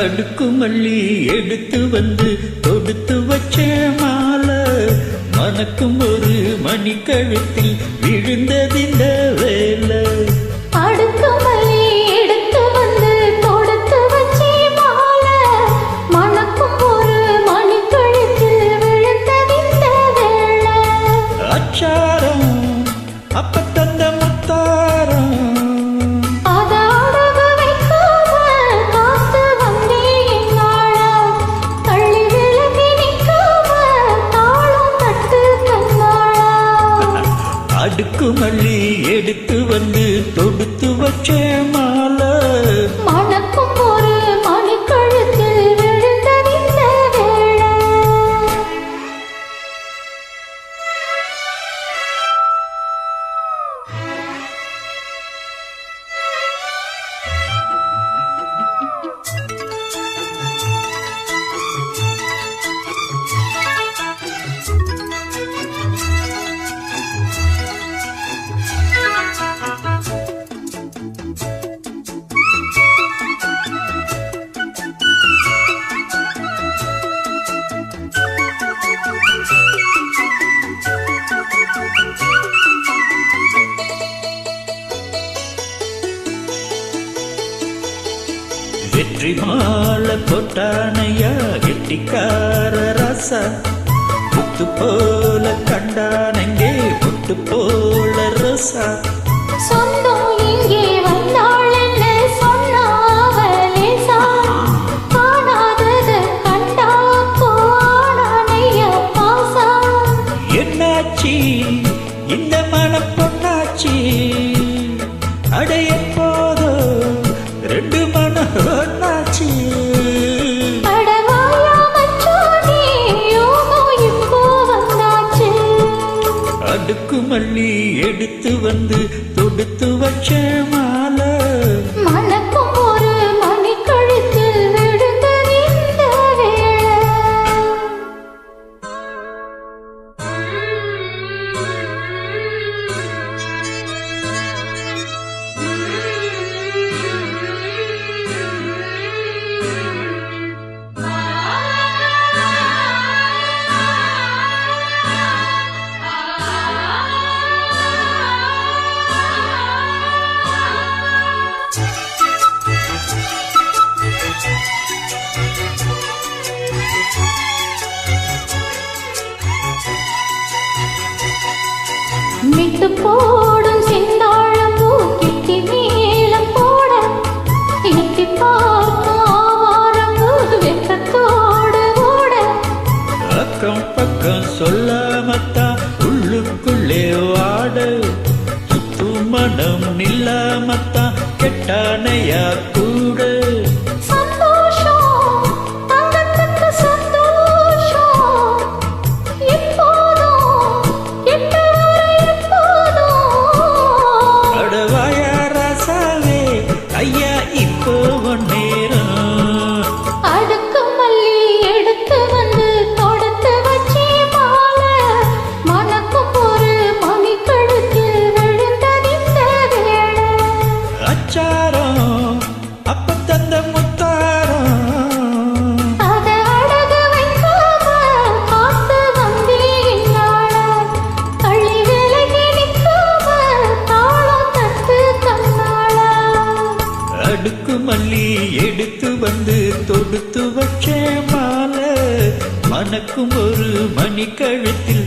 அடுக்கு மல்லி எடுத்து வந்து தொடுத்து வச்ச மாலை. மனக்கும் ஒரு மணி கழுத்தில் விழுந்ததிந்த வேலை. அடுக்குமல்லி பண்ணி எடுத்து வந்து தொடுத்து வச்ச மாலை. வெற்றி மால கொட்டானையா கெட்டிக்கார ரசா. முத்து போல கண்டானங்கே முத்து போல ரசா. சொந்தம் இங்கே வந்தாள் பிடித்து வந்து மிட்டு போடும் செந்தாழம்பூ கிட்டி மேலம் போட எட்டி பார்க்கும் வெக்கத்தோடு ஓட. அக்கம் பக்கம் சொல்லாமத்தான் உள்ளுக்குள்ளே வாடு. சுத்து மனம் நில்லாமத்தான் கெட்டானையா கூட? அடுக்கு மல்லி எடுத்து வந்து தொடுத்து வச்ச மாலை. மணக்கும் ஒரு மணி கழுத்தில்